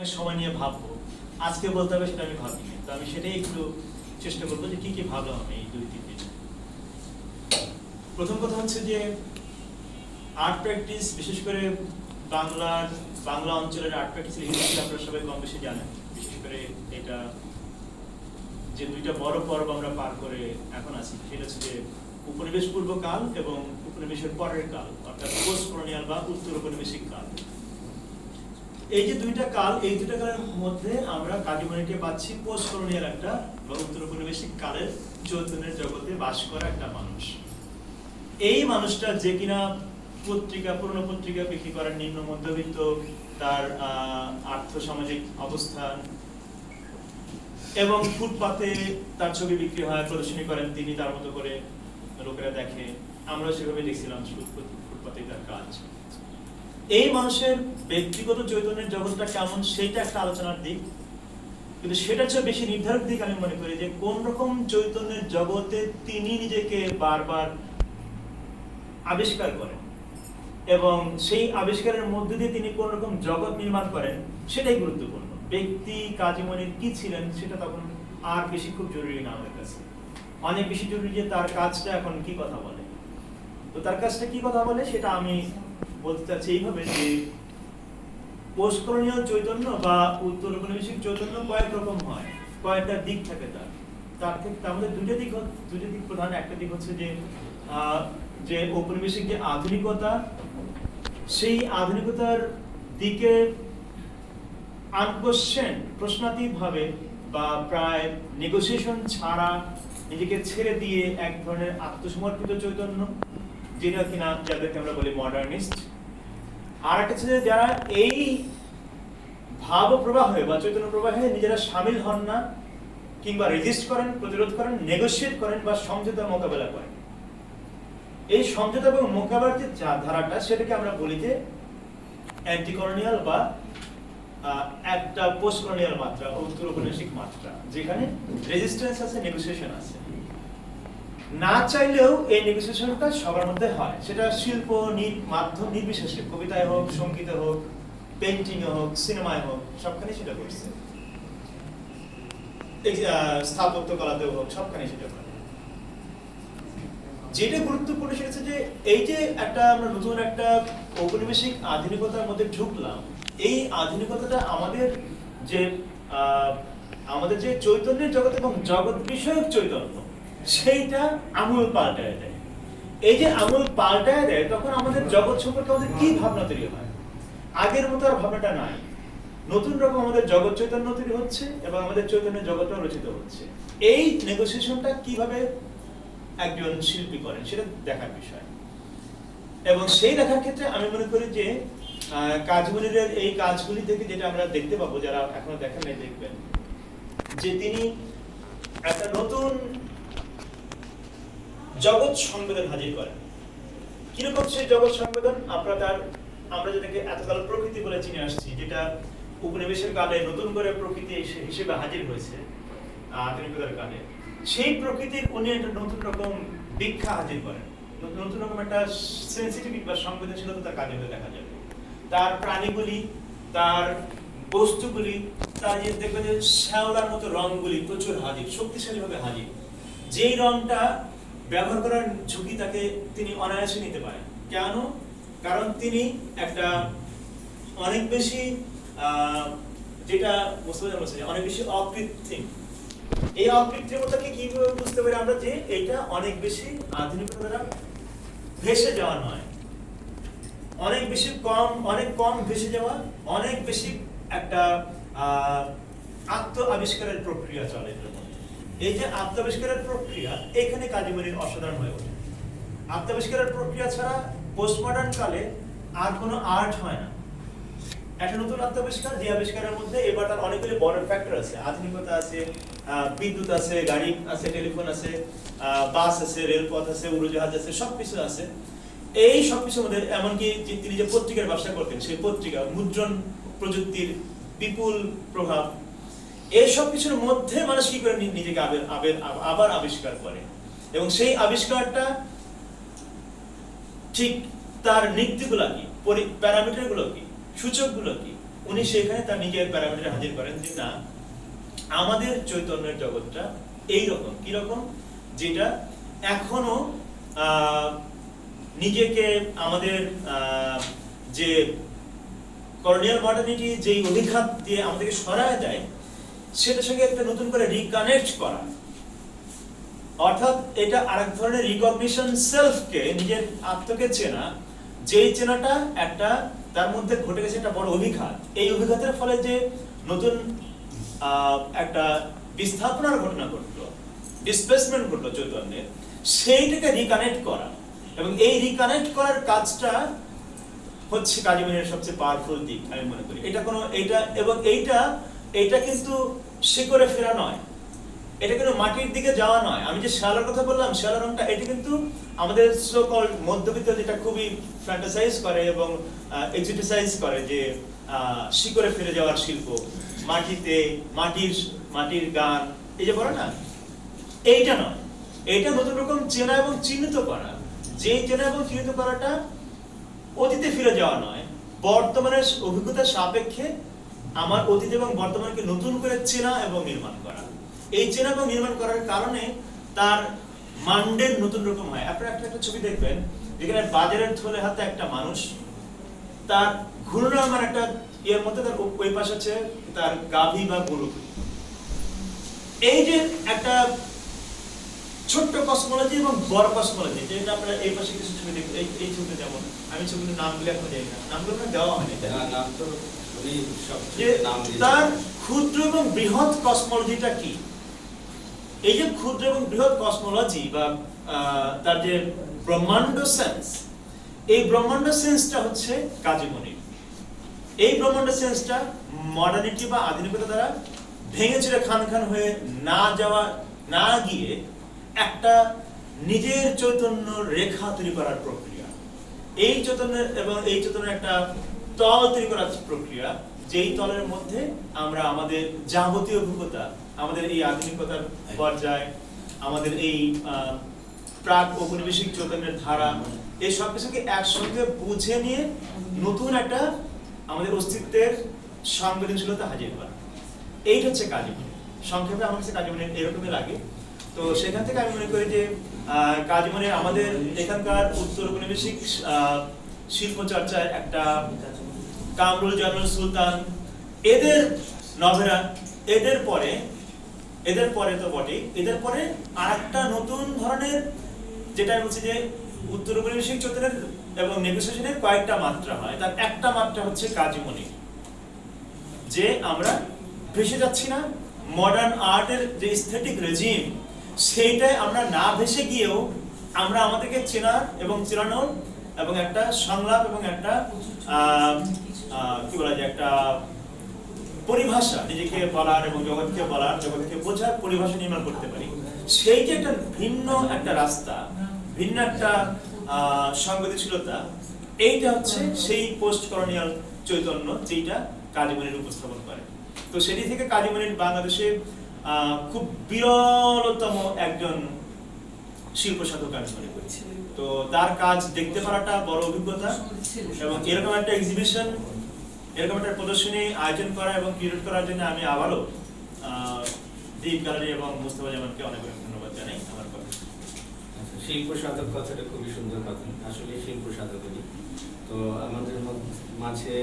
অনেক সময় নিয়ে ভাববো। আজকে বলতে হবে সেটা আমি ভাবিনি। তো আমি সেটাই একটু চেষ্টা করব যে কি কি আমি এই দুই তিন দিনে। প্রথম কথা হচ্ছে যে আর্ট প্র্যাকটিস বিশেষ করে বাংলার বাংলা অঞ্চলের আর্ট আপনারা সবাই কম বেশি জানেন। বিশেষ করে এটা যে দুইটা বড় পর্ব আমরা পার করে এখন আছি, সেটা হচ্ছে যে উপনিবেশ পূর্ব কাল এবং উপনিবেশের পরের কাল, অর্থাৎ পোস্ট কলোনিয়াল বা উত্তর উপনিবেশিক কাল। এই যে দুইটা কাল, এই দুইটা কালের মধ্যে আমরা কাটিমণিকে পাচ্ছি পোস্ট একটা বা উত্তর উপনিবেশিক কালের চৈতন্যের জগতে বাস করা একটা মানুষ। এই মানুষটা যে কিনা পত্রিকা, পুরনো পত্রিকা বিক্রি করার নিম্ন মধ্যবিত্ত, তার আর্থ সামাজিক অবস্থান এবং ফুটপাতে তার ছবি বিক্রি হয়, প্রদর্শনী করেন, তিনি তার মতো করে লোকেরা দেখে। আমরা সেভাবে দেখছিলাম ফুটপাতে তার কাজ। এই মানুষের ব্যক্তিগত চৈতন্যের জগৎটা কেমন সেইটা একটা আলোচনার দিক। কিন্তু সেটা চেয়ে বেশি নির্ধারক দিক আমি মনে করি যে, কোন রকম চৈতন্যের জগতে তিনি নিজেকে বারবার আবিষ্কার করেন এবং সেই আবিষ্কারের মধ্যে দিয়ে তিনি কোন রকম জগৎ নির্মাণ করেন, সেটাই গুরুত্বপূর্ণ। ব্যক্তি কাজীমণির কি ছিলেন, সেটা তখন আর বেশি খুব জরুরি না আমাদের কাছে। অনেক বেশি জরুরি যে তার কাজটা এখন কি কথা বলে। তো তার কাজটা কি কথা বলে, সেটা আমি বলতে চাচ্ছি এইভাবে যে কলোনিয়াল চৈতন্য বা উত্তর ঔপনিবেশিক চৈতন্য কয়েক রকম হয়, কয়েকটা দিক থাকে তার। তার থেকে দুটো দিক দুটো দিক প্রধান। একটা দিক হচ্ছে যে যে যে আধুনিকতা, সেই আধুনিকতার দিকে আনকোশ্চেন বা প্রায় নেগোসিয়েশন ছাড়া নিজেকে ছেড়ে দিয়ে এক ধরনের আত্মসমর্পিত চৈতন্য, যেটা কিনা যাদেরকে আমরা বলি মডার্নিস্ট আর একটা যে যারা এই ভাব প্রবাহে বা চৈতন্য প্রবাহে নিজেরা সামিল হন না, কিংবা রেজিস্ট করেন, প্রতিরোধ করেন নেগোসিয়েট করেন বা সমঝোতা মোকাবেলা করেন। এই সমঝোতা এবং মোকাবেলার যে ধারাটা, সেটাকে আমরা বলি যে অ্যান্টি কলোনিয়াল বা একটা পোস্ট কলোনিয়াল মাত্রা উত্তর ঔপনিবেশিক মাত্রা, যেখানে রেজিস্ট্যান্স আছে নেগোসিয়েশন আছে। না চাইলেও এই নেগোসিয়েশনটা সবার মধ্যে হয়। সেটা শিল্প মাধ্যম, নির্বিশেষে। কবিতায় হোক, সঙ্গীতে হোক পেন্টিং এ হোক সিনেমায় হোক, সবখানে সেটা করছে স্থাপত্য কলাতেও হোক, সবখানে সেটা করে যেটা গুরুত্বপূর্ণ সেটা যে, এই যে একটা আমরা নতুন একটা ঔপনিবেশিক আধুনিকতার মধ্যে ঢুকলাম, এই আধুনিকতাটা আমাদের যে আমাদের যে চৈতন্যের জগৎ এবং জগৎ বিষয়ক চৈতন্য সেইটা আমূল পাল্টায় দেয়। এই যে আমূল পাল্টায় দেয়, তখন আমাদের জগৎ সম্পর্কে আমাদের কি ভাবনা তৈরি হয়? আগের মতো আর ভাবনাটা নাই। নতুন রকম আমাদের জগৎ চৈতন্য তৈরি হচ্ছে এবং আমাদের চৈতন্যের জগৎটাও রচিত হচ্ছে। এই নেগোসিয়েশনটা কীভাবে একজন শিল্পী করেন, সেটা দেখার বিষয়। এবং সেই দেখার ক্ষেত্রে আমি মনে করি যে কাজমনিরের এই কাজগুলি থেকে যেটা আমরা দেখতে পাবো, যারা এখনও দেখেন নাই, দেখবেন। যে তিনি একটা নতুন জগৎ সংবেদন হাজির করেন কীরকম সেই জগৎ সংবেদন? আমরা তার আমরা যেটাকে এতকাল প্রকৃতি বলে চিনে আসছি, যেটা উপনিবেশের কালে নতুন করে প্রকৃতি হিসেবে হাজির হয়েছে আধুনিকতার কালে। সেই প্রকৃতির উনি একটা নতুন রকম দীক্ষা হাজির করেন। নতুন- রকম একটা সেন্সিটিভিটি বা সংবেদনশীলতা তার কাজে হয়ে দেখা যাবে তার প্রাণীগুলি, তার বস্তুগুলি, তার যে দেখবেন যে শ্যাওলার মতো রঙগুলি প্রচুর হাজির, শক্তিশালীভাবে হাজির। যেই রংটা ব্যবহার করার ঝুঁকি তাকে তিনি অনায়াসে নিতে পারেন। কেন? কারণ তিনি একটা অনেক বেশি যেটা মুসলমান বলছে অনেক বেশি অকৃত্রিম। এই অকৃত্রিমতাকে কীভাবে বুঝতে পারি আমরা যে এটা অনেক বেশি আধুনিকতা দ্বারা ভেসে যাওয়া নয়। অনেক বেশি কম, অনেক কম ভেসে যাওয়া, অনেক বেশি একটা আত্ম আবিষ্কারের প্রক্রিয়া চলে এটার। এই যে আত্ম আবিষ্কারের প্রক্রিয়া, এখানে কাজীমণির অসাধারণ হয়ে ওঠে। আত্ম আবিষ্কারের প্রক্রিয়া ছাড়া পোস্টমডার্ন কালে আর কোনো আর্ট হয় না। একটা নতুন আত্মাবিষ্কার, যে আবিষ্কারের মধ্যে এবার তার অনেকগুলি বড় ফ্যাক্টর আছে। আধুনিকতা আছে বিদ্যুৎ আছে, গাড়ি আছে টেলিফোন আছে বাস আছে রেলপথ আছে, উড়োজাহাজ আছে, সবকিছু আছে। এই সবকিছুর মধ্যে এমনকি তিনি যে পত্রিকার ব্যবসা করতেন, সেই পত্রিকা মুদ্রণ প্রযুক্তির বিপুল প্রভাব এই সব কিছুর মধ্যে মানুষ কি করে নিজেকে আবের আবিষ্কার করে? এবং সেই আবিষ্কারটা ঠিক তার নীতিগুলা কি? প্যারামিটারগুলো কি? সূচকগুলো কি? উনি সেখানে তার নিজের প্যারামিটার হাজির করেন যে, না, আমাদের চৈতন্যের জগৎটা এইরকম। কীরকম? যেটা এখনও নিজেকে আমাদের যে করোনিয়াল মডার্নিটি যেই অভিঘাত দিয়ে আমাদেরকে সরায় দেয় সেটার সঙ্গে একটা নতুন করে রিকানেক্ট করা। অর্থাৎ এটা আরেক ধরনের রিকগনিশন সেলফকে নিজের আত্মকে চেনা, যেই চেনাটা একটা, তার মধ্যে ঘটে গেছে একটা বড় অভিঘাত। এই অভিঘাতের ফলে যে নতুন একটা বিস্থাপনার ঘটনা ঘটলো ডিসপ্লেসমেন্ট ঘটলো চৈতন্যের, সেইটাকে রিকানেক্ট করা। এবং এই রিকানেক্ট করার কাজটা হচ্ছে কাজীমনের সবচেয়ে পাওয়ারফুল দিক, আমি মনে করি। এটা কোনো, এটা, এবং এইটা এটা কিন্তু শিকড়ে ফেরা নয়। এটা কিন্তু মাটির দিকে যাওয়া নয়। আমি যে শ্যালার কথা বললাম শ্যালা রংটা, এটা কিন্তু আমাদের সকল মধ্যবিত্ত যেটা খুবই ফ্যান্টাসাইজ করে এবং এক্সিটিসাইজ করে যে শিকড়ে ফিরে যাওয়ার শিল্প। মাটিতে মাটির মাটির গান, এই যে বলে না? এইটা নয়। এইটা নতুন রকম চেনা এবং চিহ্নিত করা। যে চেনা এবং চিহ্নিত করাটা অতীতে ফিরে যাওয়া নয়। বর্তমানের অভিজ্ঞতার সাপেক্ষে আমার অতীত এবং বর্তমানকে নতুন করে চেনা এবং নির্মাণ করা। এই চেনা এবং নির্মাণ করার কারণে তার মান্ডের নতুন রকম হয়। আপনারা একটা একটা ছবি দেখবেন, যেখানে বাজারের থলে হাতে একটা মানুষ, তার ঘূর্ণায়মান একটা ইয়ের মধ্যে তার ওই পাশে আছে, তার গাভী বা গরু। এই যে একটা ছোট্ট কসমোলজি এবং বড় কসমোলজি যেটা আমরা এই পাশে কিছু ছবি দেখি এই ছবিতে যেমন আমি ছবির নামগুলো এখন জানি না। নামগুলো দেওয়া হয়নি। নাম তো যে। তার ক্ষুদ্র এবং বৃহৎ কসমোলজিটা কি এই যে ক্ষুদ্র এবং বৃহৎ কসমোলজি বা তার যে ব্রহ্মাণ্ড সেন্স এই ব্রহ্মাণ্ড সেন্সটা হচ্ছে কাজী এই ব্রহ্মাণ্ড সেন্সটা মডার্নিটি বা আধুনিকতা দ্বারা খান খান হয়ে না যাওয়া, না গিয়ে একটা নিজের চৈতন্য রেখা তৈরি করার প্রক্রিয়া এই চৈতন্যের এবং এই চৈতন্যের একটা তল তৈরি করার প্রক্রিয়া যেই তলের মধ্যে আমরা আমাদের যাবতীয় অভিজ্ঞতা আমাদের এই আধুনিকতার পর্যায় আমাদের এই প্রাক ঔপনিবেশিক চৈতন্যের ধারা এই সব কিছুকে একসঙ্গে বুঝে নিয়ে নতুন একটা আমাদের অস্তিত্বের সংবেদনশীলতা হাজির করা। এই হচ্ছে কাজীমণি সংক্ষেপে আমার কাছে কাজীমণি এরকমই লাগে। তো সেখান থেকে আমি মনে করি যে আহ, কাজীমণির আমাদের এখানকার উত্তর ঔপনিবেশিক শিল্প চর্চায় একটা কামরুল জানুল সুলতান, এদের নভেরা, এদের পরে এদের পরে তো বটে এদের পরে আরেকটা নতুন ধরনের, যেটা বলছি যে উত্তর ঔপনিবেশিক চৈতন্যের এবং নেগোসিয়েশনের কয়েকটা মাত্রা হয়, তার একটা মাত্রা হচ্ছে কাজীমণি, যে আমরা ভেসে যাচ্ছি না। মডার্ন আর্টের যে স্থেটিক রেজিম সেইটাই আমরা না ভেসে গিয়েও আমরা আমাদেরকে চেনার এবং চেনানোর এবং একটা সংলাপ এবং একটা কি বলা যায়, একটা পরিভাষা নিজেকে বলার এবং জগৎকে বলার, জগৎকে বোঝার পরিভাষা নির্মাণ করতে পারি। সেই যে একটা ভিন্ন একটা রাস্তা, ভিন্ন একটা সংবেদনশীলতা, এইটা হচ্ছে সেই পোস্ট কলোনিয়াল চৈতন্য যেটা কাজীমণির উপস্থাপন করে। তো সেটি থেকে কাজীমণির বাংলাদেশে খুব বিরলতম একজন শিল্প সাধক আমি মনে করছি তো তার কাজ দেখতে পারাটা বড় অভিজ্ঞতা এবং এরকম একটা এক্সিবিশন এরকম একটা প্রদর্শনী আয়োজন করা এবং কিউরেট করার জন্য আমি আবারও দীপ গ্যালারি এবং মুস্তফা জামানকে অনেক অনেক ধন্যবাদ জানাই আমার কথা শিল্প সাধক কথাটা খুবই সুন্দর কথা। আসলে শিল্প সাধক তো আমাদের মাঝে